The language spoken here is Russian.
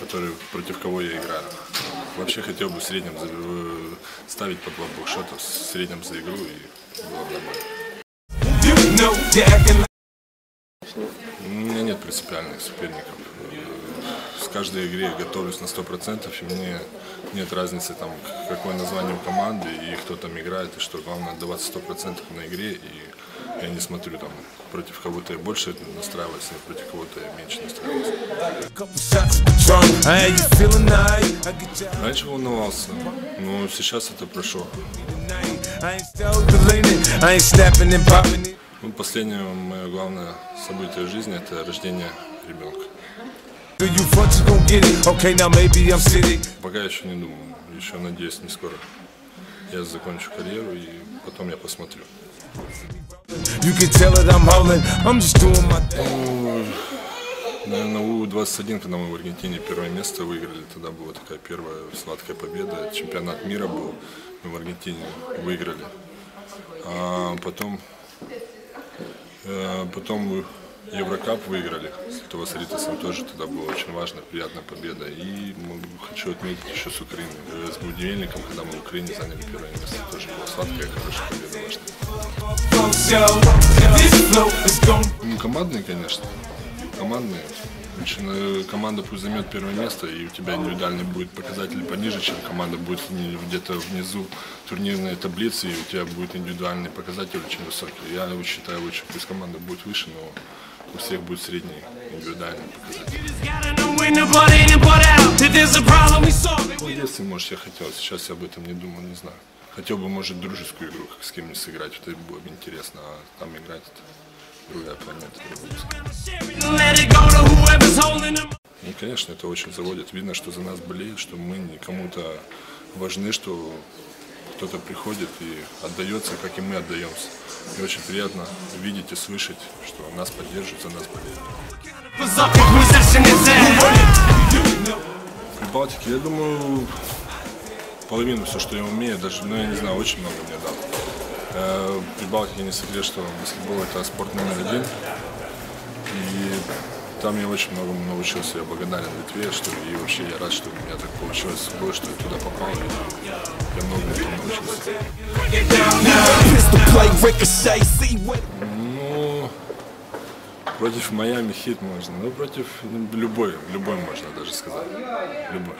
который, против кого я играю. Вообще хотел бы в среднем э, ставить по два бокшота в среднем за игру и было бы нормально. У меня нет принципиальных соперников. С каждой игре готовлюсь на 100%, и мне нет разницы, там, какое название у команды и кто там играет, и что главное отдаваться 100% на игре, и я не смотрю там против кого-то я больше настраиваюсь, а против кого-то я меньше настраиваюсь. Раньше волновался, но сейчас это прошло. Ну, последнее мое главное событие в жизни – это рождение ребенка. Пока еще не думаю, еще надеюсь, не скоро. Я закончу карьеру и потом я посмотрю. Thing. Наверное, У-21, когда мы в Аргентине первое место выиграли, тогда была такая первая сладкая победа. Чемпионат мира был, мы в Аргентине выиграли. А потом, потом Еврокап выиграли с Ритасом, тоже тогда была очень важная, приятная победа. И хочу отметить еще с Украины, э, с будильником, когда мы в Украине заняли первое место, тоже была сладкая, хорошая победа важная. Ну, командные, конечно. Командные. Э, Команда пусть займет первое место, и у тебя индивидуальный будет показатель пониже, чем команда будет где-то внизу турнирной таблицы, и у тебя будет индивидуальный показатель очень высокий. Я считаю, лучше пусть команда будет выше, но у всех будет средний индивидуальный показатель. It. Ну, в детстве, может, я хотел, сейчас я об этом не думаю, не знаю. Хотел бы, может, дружескую игру как с кем-нибудь сыграть, это было бы интересно, а там играть это them. Ну, конечно, это очень заводит. Видно, что за нас болеют, что мы не кому-то важны, что кто-то приходит и отдается, как и мы отдаемся. И очень приятно видеть и слышать, что нас поддерживают, за нас болеют. В Прибалтике, я думаю, половину все, что я умею, даже, ну, я не знаю, очень много мне дал. Прибалтике не секрет, что баскетбол это спорт номер один. И там я очень много научился, я благодарен Литве, что и вообще я рад, что у меня так получилось с собой, что я туда попал, и я многому там научился. Ну, против Майами хит можно, ну, против любой, любой можно даже сказать, любой.